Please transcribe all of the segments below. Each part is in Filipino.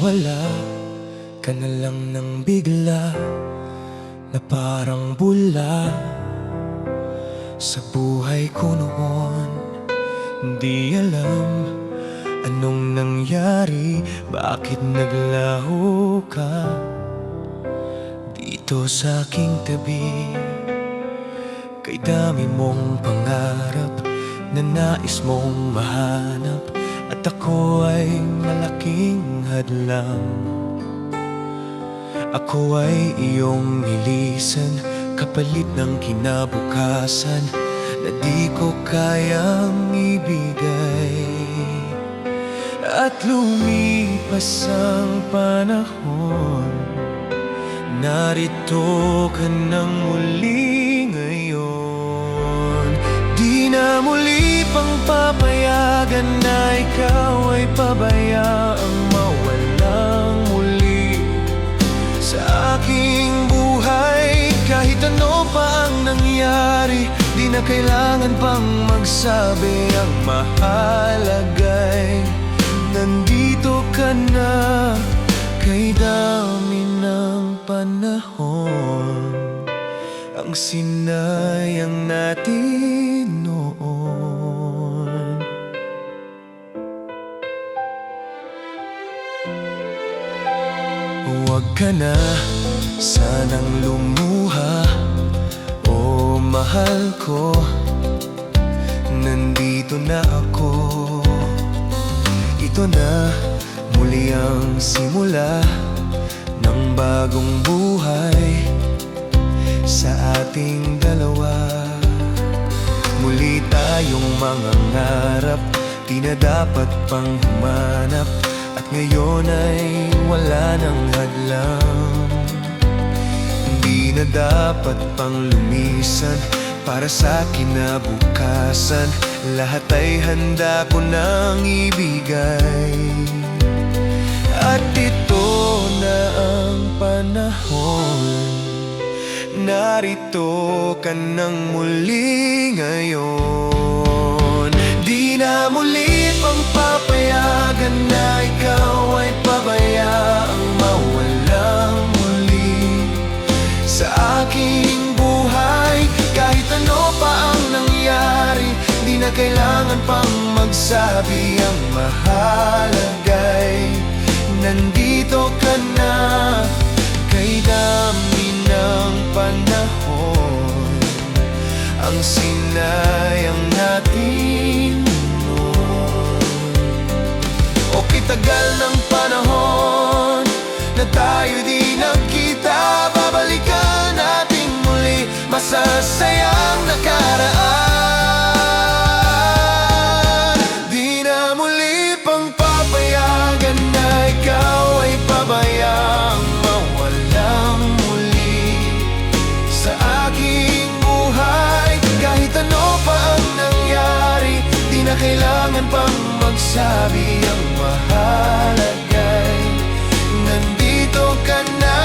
Nawala ka na lang ng bigla Na parang bula. Sa buhay ko noon Hindi alam Anong nangyari. Bakit naglaho ka Dito sa aking tabi? Kay dami mong pangarap Na nais mong mahanap At ako ay malaking hadlang Ako ay iyong nilisan. Kapalit ng kinabukasan Na di ko kayang ibigay. At lumipas ang panahon Narito ka nang muli ngayon. Di na muli pang papayagan na ikaw ay pabayaang mawalang muli. Sa aking buhay kahit ano pa ang nangyari Di na kailangan pang magsabi ang mahalagay. Nandito ka na kay dami ng panahon. Ang sinayang natin ka na sanang lumuha. O mahal ko Nandito na ako. Ito na muli ang simula Ng bagong buhay Sa ating dalawa. Muli tayong mga ngarap Di na dapat pang humanap. At ngayon ay wala ng hadlang Hindi na dapat pang lumisan Para sa kinabukasan. Lahat ay handa ko nang ibigay. At ito na ang panahon. Narito ka nang muli ngayon. Di na muli pang papayagan na kailangan pang magsabi ang mahalagay Nandito ka na. Kay dami ng panahon Ang sinayang kailangan pang magsabi ang mahalagay Nandito ka na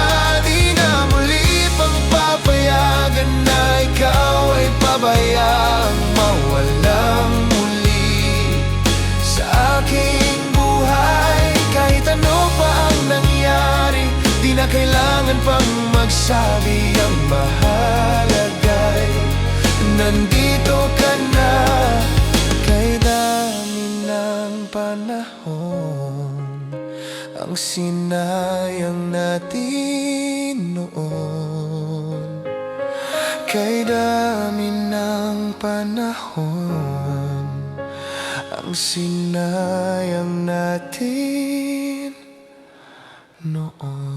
Di na muli pang papayagan Na ikaw ay pabayang mawalang muli. Sa aking buhay Kahit ano pa ang nangyari Di na kailangan pang magsabi ang mahalagay Ang sinayang natin noon. Kay dami ng panahon Ang sinayang natin noon